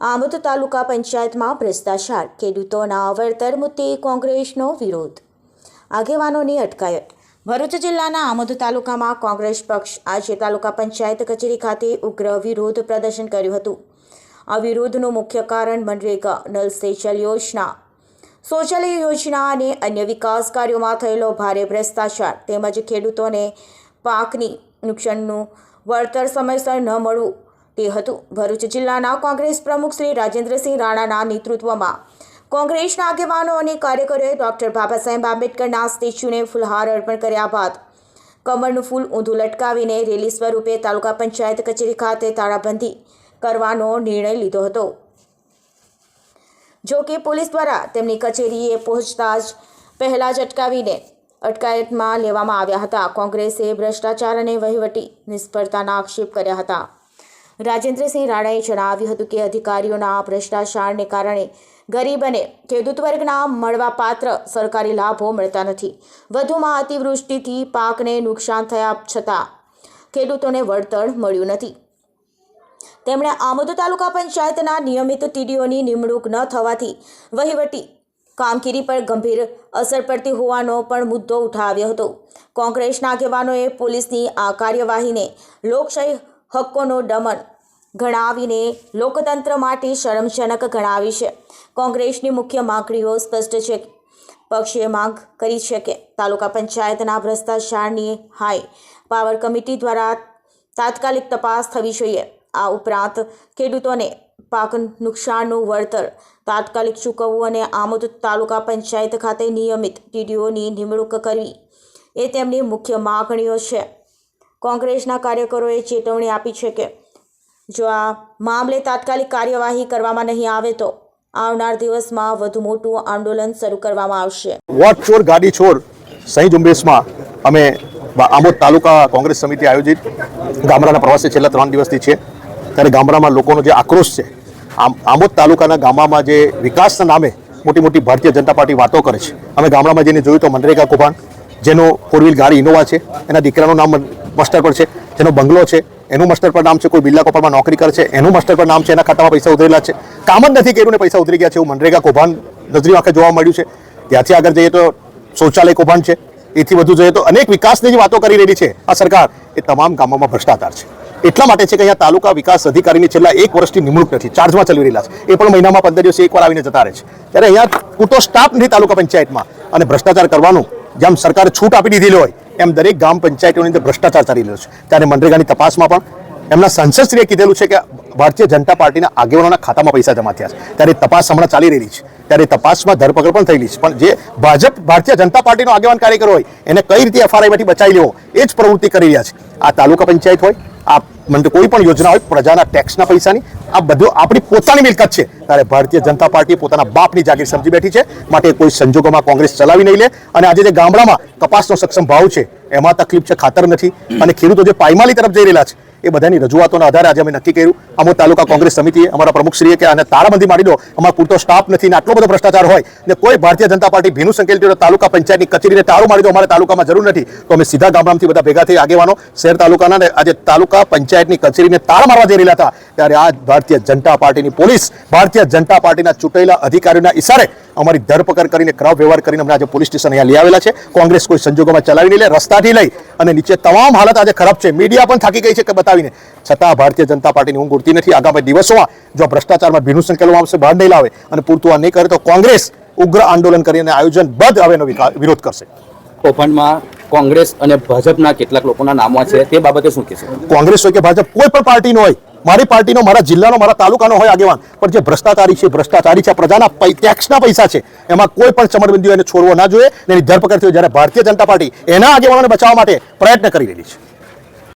આમોદ તાલુકા પંચાયતમાં ભ્રષ્ટાચાર, ખેડૂતોના વળતર મુદ્દે કોંગ્રેસનો વિરોધ. આગેવાનોની અટકાયત. ભરૂચ જિલ્લાના આમોદ તાલુકામાં કોંગ્રેસ પક્ષ આજે તાલુકા પંચાયત કચેરી ખાતે ઉગ્ર વિરોધ પ્રદર્શન કર્યું હતું. આ વિરોધનું મુખ્ય કારણ મનરેગા, નલ સેચલ યોજના. શૌચાલય યોજના અને અન્ય વિકાસ કાર્યોમાં થયેલો ભારે ભ્રષ્ટાચાર તેમજ ખેડૂતોને પાકની નુકસાનનું વળતર સમયસર ન મળવું તે હતું. ભરૂચ જિલ્લાના કોંગ્રેસ પ્રમુખ શ્રી રાજેન્દ્રસિંહ રાણાના નેતૃત્વમાં કોંગ્રેસના આગેવાનો અને કાર્યકરોએ ડોક્ટર બાબા સાહેબ આંબેડકરના સ્ટેચ્યુને ફૂલહાર અર્પણ કર્યા બાદ કમળનું ફૂલ ઊંધું લટકાવીને રેલી સ્વરૂપે તાલુકા પંચાયત કચેરી ખાતે તાળાબંધી કરવાનો નિર્ણય લીધો હતો. જો કે પોલીસ દ્વારા તેમની કચેરીએ પહોંચતા જ પહેલાં જ અટકાવીને અટકાયતમાં લેવામાં આવ્યા હતા. કોંગ્રેસે ભ્રષ્ટાચાર અને વહીવટી નિષ્ફળતાના આક્ષેપ કર્યા હતા. રાજેન્દ્રસિંહ રાણાએ જણાવ્યું હતું કે અધિકારીઓના ભ્રષ્ટાચારને કારણે ગરીબ અને ખેડૂત વર્ગના મળવાપાત્ર સરકારી લાભો મળતા નથી. વધુમાં અતિવૃષ્ટિથી પાકને નુકસાન થયા છતાં ખેડૂતોને વળતર મળ્યું નથી. તેમણે આમોદ તાલુકા પંચાયતના નિયમિત ટીડીઓની નિમણૂક ન થવાથી વહીવટી કામગીરી પર ગંભીર અસર પડતી હોવાનો પણ મુદ્દો ઉઠાવ્યો હતો. કોંગ્રેસના આગેવાનોએ પોલીસની આ કાર્યવાહીને લોકશાહી હક્કોનો દમન ગણાવીને લોકતંત્ર માટે શરમજનક ગણાવી છે. કોંગ્રેસની મુખ્ય માંગણીઓ સ્પષ્ટ છે. પક્ષે માંગ કરી છે કે તાલુકા પંચાયતના ભ્રષ્ટાચારની હાઈ પાવર કમિટી દ્વારા તાત્કાલિક તપાસ થવી જોઈએ. આ ઉપરાંત ખેડૂતોને પાક નુકસાનનું વળતર, તાત્કાલિક ચૂકવવું અને આમોદ તાલુકા પંચાયત ખાતે નિયમિત ટીડીઓની નિમણૂક કરવી એ તેમની મુખ્ય માગણીઓ છે. કોંગ્રેસના કાર્યકરોએ ચેતવણી આપી છે કે જો આ મામલે તાત્કાલિક કાર્યવાહી કરવામાં નહીં આવે તો આવનાર દિવસમાં વધુ મોટું આંદોલન શરૂ કરવામાં આવશે. વોટ ચોર, ગાડી ચોર, સહી ઝુંબેશમાં અમે આમોદ તાલુકા કોંગ્રેસ સમિતિ આયોજિત. ગામડાના પ્રવાસે છેલ્લા ત્રણ દિવસથી છે. ત્યારે ગામડામાં લોકોનો જે આક્રોશ છે, આમ આમોદ તાલુકાના ગામડામાં જે વિકાસના નામે મોટી મોટી ભારતીય જનતા પાર્ટી વાતો કરે છે. અમે ગામડામાં જઈને જોયું તો મનરેગા કૌભાંડ, જેનો ફોર વ્હીલ ગાડી ઇનોવા છે, એના દીકરાનું નામ મસ્ટર પર છે. જેનો બંગલો છે, એનું મસ્ટર પર નામ છે, કોઈ બિરલા કોપરમાં નોકરી કરે છે, એનું મસ્ટર પર નામ છે, એના ખાતામાં પૈસા ઉતરેલા છે. કામ જ નથી કર્યું ને પૈસા ઉતરી ગયા છે એવું મનરેગા કૌભાંડ નજરી આંખે જોવા મળ્યું છે. ત્યાંથી આગળ જઈએ તો શૌચાલય કૌભાંડ છે. એથી વધુ જોઈએ તો અનેક વિકાસની જે વાતો કરી રહી છે આ સરકાર. એ તમામ ગામોમાં ભ્રષ્ટાચાર છે. એટલા માટે છે કે અહીંયા તાલુકા વિકાસ અધિકારીની છેલ્લા એક વર્ષથી નિમણૂક નથી, ચાર્જમાં ચલાવી રહેલા છે. એ પણ મહિનામાં પંદર દિવસે એકવાર આવીને જતા રહે છે. ત્યારે અહીંયા પૂરતો સ્ટાફ નથી તાલુકા પંચાયતમાં. અને ભ્રષ્ટાચાર કરવાનું જેમ સરકારે છૂટ આપી દીધેલી હોય, એમ દરેક ગ્રામ પંચાયતોની અંદર ભ્રષ્ટાચાર ચાલી રહ્યો છે. ત્યારે મનરેગાની તપાસમાં પણ એમના સંસદશ્રીએ કીધેલું છે કે ભારતીય જનતા પાર્ટીના આગેવાનોના ખાતામાં પૈસા જમા થયા છે. ત્યારે તપાસ હમણાં ચાલી રહી છે. ત્યારે તપાસમાં ધરપકડ પણ થયેલી છે. પણ જે ભાજપ, ભારતીય જનતા પાર્ટીનો આગેવાન કાર્યકર હોય, એને કઈ રીતે એફઆરઆઈમાંથી બચાવી લેવો, એ જ પ્રવૃત્તિ કરી રહ્યા છે. આ તાલુકા પંચાયત હોય આ મને કોઈ પણ યોજના હોય, પ્રજાના ટેક્સના પૈસાની, આ બધું આપણી પોતાની મિલકત છે. ત્યારે ભારતીય જનતા પાર્ટી પોતાના બાપની જાગીર સમજી બેઠી છે. માટે કોઈ સંજોગોમાં કોંગ્રેસ ચલાવી નહીં લે. અને આજે જે ગામડામાં કપાસનો સક્ષમ ભાવ છે એમાં તકલીફ છે, ખાતર નથી. અને ખેડૂતો જે પાયમાલી તરફ જઈ રહેલા છે, એ બધાની રજૂઆતોના આધારે આજે અમે નક્કી કર્યું. અમો તાલુકા કોંગ્રેસ સમિતિએ, અમારા પ્રમુખશ્રીએ કે આને તાળાબંધી મારી દો. અમારો પૂરતો સ્ટાફ નથી ને આટલો બધો ભ્રષ્ટાચાર હોય ને કોઈ ભારતીય જનતા પાર્ટી ભીનું સંકેલતી તાલુકા પંચાયતની કચેરીને તાળું મારી દો, અમારા તાલુકામાં જરૂર નથી. તો અમે સીધા ગામડામથી બધા ભેગા થઈ આગેવાનો, શહેર તાલુકાના ને આજે તાલુકા પંચાયતની કચેરીને તાળ મારવા જઈ રહેલા હતા. ત્યારે આ ભારતીય જનતા પાર્ટીની પોલીસ, ભારતીય જનતા પાર્ટીના ચૂંટાયેલા અધિકારીઓના ઇશારે અમારી ધરપકડ કરીને ક્રાવ વ્યવહાર કરીને અમને આજે પોલીસ સ્ટેશન અહીંયા લઈ આવેલા છે. કોંગ્રેસ કોઈ સંજોગોમાં ચલાવી નહીં લે રસ્તાથી લઈ અને નીચે તમામ હાલત આજે ખરાબ છે. મીડિયા પણ થાકી ગઈ છે કે બતાવીને. છતાં ભારતીય જનતા પાર્ટીની ઊંઘ ઉડતી નથી. આગામી દિવસોમાં જો ભ્રષ્ટાચારમાં ભીનું સંકેલવામાં આવશે બહાર નહીં લાવે અને પૂરતું આ નહીં કરે તો કોંગ્રેસ ઉગ્ર આંદોલન કરીને આયોજન બધ હવે એનો વિરોધ કરશે. કૌભાંડમાં કોંગ્રેસ અને ભાજપના કેટલાક લોકોના નામો છે તે બાબતે શું કહેશો? કોંગ્રેસ હોય કે ભાજપ કોઈ પણ પાર્ટીનો હોય મારી પાર્ટીનો, મારા જિલ્લાનો, મારા તાલુકાનો હોય આગેવાન. પણ જે ભ્રષ્ટાચારી છે ભ્રષ્ટાચારી છે પ્રજાના ટેક્સના પૈસા છે, એમાં કોઈ પણ ચમરબિંદીઓ એને છોડવો ના જોઈએ. એની ધરપકડ થયો જ્યારે ભારતીય જનતા પાર્ટી એના આગેવાનોને બચાવવા માટે પ્રયત્ન કરી રહી છે.